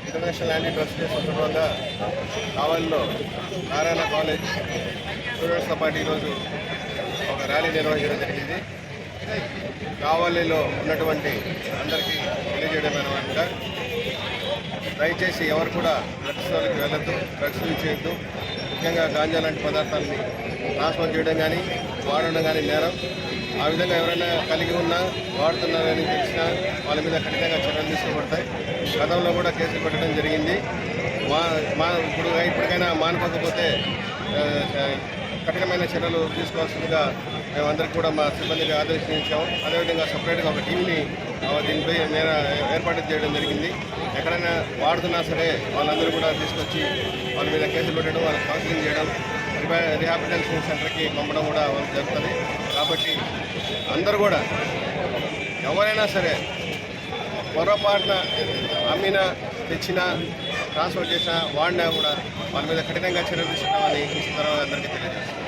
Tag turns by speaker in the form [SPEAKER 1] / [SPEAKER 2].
[SPEAKER 1] International land trust day సందర్భంగా కావలిలో Narayana college స్టూడెంట్స్తో పాటు ఈరోజు ఒక ర్యాలీ నిర్వహించడం జరిగింది. కావలిలో ఉన్నటువంటి అందరికీ తెలియజేయడం అనమాట దయచేసి ఎవరు కూడా డ్రగ్స్ వాళ్ళకి వెళ్ళొద్దు డ్రగ్స్ యూజ్ చేయొద్దు. ముఖ్యంగా గాంజా లాంటి పదార్థాలని నాశనం చేయడం కానీ వాడడం కానీ నేరం. ఆ విధంగా ఎవరైనా కలిగి ఉన్నా వాడుతున్నారని తెలిసినా వాళ్ళ మీద ఖచ్చితంగా చర్యలు తీసుకోబడతాయి. గతంలో కూడా కేసులు పెట్టడం జరిగింది. మా మా ఇప్పుడు ఇప్పటికైనా మానుకోకపోతే కఠినమైన చర్యలు తీసుకోవాల్సిందిగా మేమందరికీ కూడా మా సిబ్బందికి ఆదేశించాము అదేవిధంగా సపరేట్గా ఒక టీంని దీనిపై మేర ఏర్పాటు చేయడం జరిగింది. ఎక్కడైనా వాడుతున్నా సరే వాళ్ళందరూ కూడా తీసుకొచ్చి వాళ్ళ మీద కేసులు పెట్టడం వాళ్ళకి కౌన్సిలింగ్ చేయడం రిహాబిలిటేషన్ సెంటర్కి పంపడం కూడా వాళ్ళు జరుగుతుంది. కాబట్టి అందరూ కూడా ఎవరైనా సరే పొరపాటున అమ్మినా తెచ్చినా ట్రాన్స్ఫర్ చేసిన వాడినా కూడా వాళ్ళ మీద కఠినంగా చర్యలు తీసుకున్నామని ఈ సందర్భంగా అందరికీ తెలియజేస్తాం